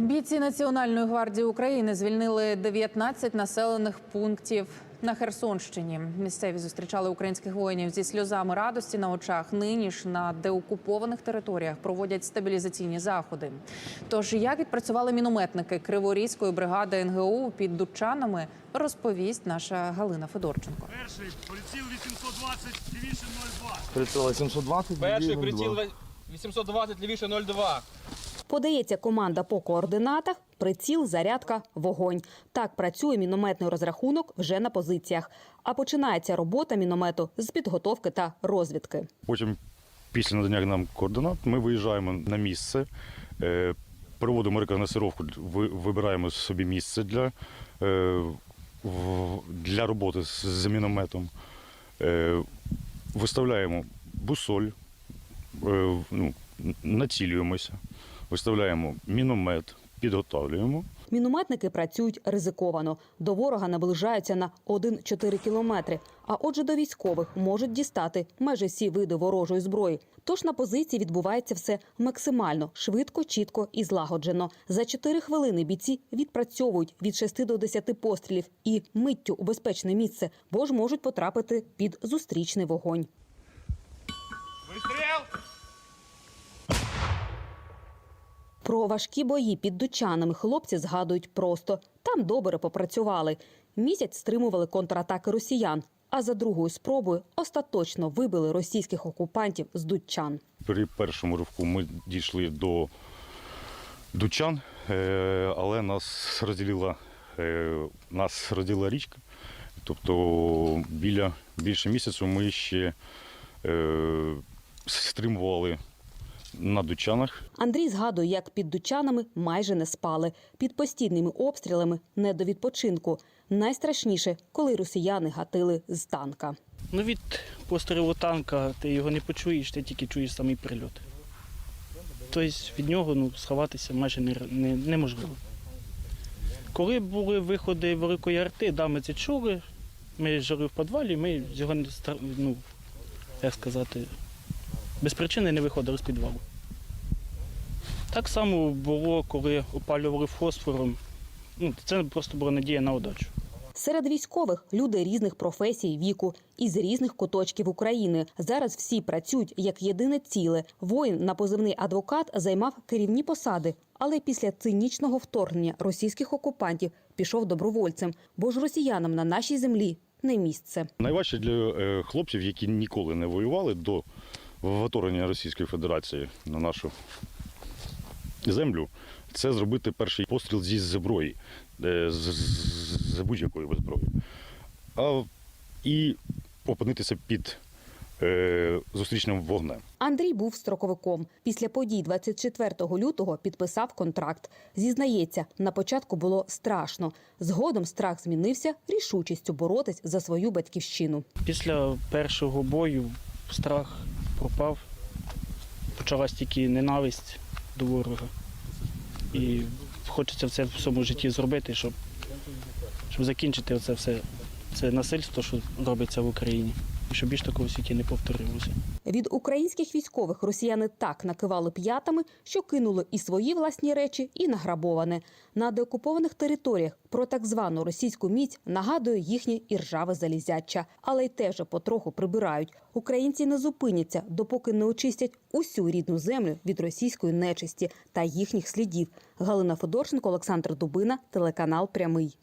Бійці Національної гвардії України звільнили 19 населених пунктів на Херсонщині. Місцеві зустрічали українських воїнів зі сльозами радості на очах. Нині ж на деокупованих територіях проводять стабілізаційні заходи. Тож як відпрацювали мінометники Криворізької бригади НГУ під Дучанами, розповість наша Галина Федорченко. Перший приціл 820, лівіше 02. Приціл 720, Перший приціл 02. 820, лівіше 02. Подається команда по координатах, приціл, зарядка, вогонь. Так працює мінометний розрахунок вже на позиціях. А починається робота міномету з підготовки та розвідки. Потім, після надання нам координат, ми виїжджаємо на місце, е, проводимо рекогносцировку, вибираємо собі місце для, е, для роботи з, мінометом, е, виставляємо бусоль, ну, націлюємося, виставляємо міномет, підготовлюємо. Мінометники працюють ризиковано. До ворога наближаються на 1-4 кілометри. А отже, до військових можуть дістати майже всі види ворожої зброї. Тож на позиції відбувається все максимально швидко, чітко і злагоджено. За 4 хвилини бійці відпрацьовують від 6 до 10 пострілів і миттю у безпечне місце, бо ж можуть потрапити під зустрічний вогонь. Про важкі бої під дучанами хлопці згадують просто. Там добре попрацювали. Місяць стримували контратаки росіян. А за другою спробою остаточно вибили російських окупантів з дучан. При першому ривку ми дійшли до Дучан, е, але нас розділила, е, нас розділила річка. Тобто біля більше місяцю ми ще е, стримували на Дучанах. Андрій згадує, як під дучанами майже не спали. Під постійними обстрілами не до відпочинку. Найстрашніше, коли росіяни гатили з танка. Ну, від пострілу танка ти його не почуєш, ти тільки чуєш самий прильот. Тобто від нього ну, сховатися майже не, не, неможливо. Коли були виходи великої арти, да, ми це чули. Ми жили в підвалі, ми з його не ну, як сказати, без причини не виходили з підвалу. Так само було, коли опалювали фосфором. Ну, це просто була надія на удачу. Серед військових люди різних професій, віку із різних куточків України. Зараз всі працюють як єдине ціле. Воїн на позивний адвокат займав керівні посади, але після цинічного вторгнення російських окупантів пішов добровольцем, бо ж росіянам на нашій землі не місце. Найважче для е, хлопців, які ніколи не воювали до вторгнення Російської Федерації на нашу землю, це зробити перший постріл зі зброї, е, з, з, з будь-якої зброї. А, і опинитися під е, зустрічним вогнем. Андрій був строковиком. Після подій 24 лютого підписав контракт. Зізнається, на початку було страшно. Згодом страх змінився рішучістю боротись за свою батьківщину. Після першого бою страх пропав. Почалась тільки ненависть до ворога. І хочеться все в своєму житті зробити, щоб, щоб закінчити це все це насильство, що робиться в Україні. І щоб більш такого в світі не повторилося. Від українських військових росіяни так накивали п'ятами, що кинули і свої власні речі, і награбоване. На деокупованих територіях про так звану російську міць нагадує їхнє іржаве залізяча, але й те вже потроху прибирають. Українці не зупиняться, допоки не очистять усю рідну землю від російської нечисті та їхніх слідів. Галина Федорченко, Олександр Дубина, телеканал Прямий.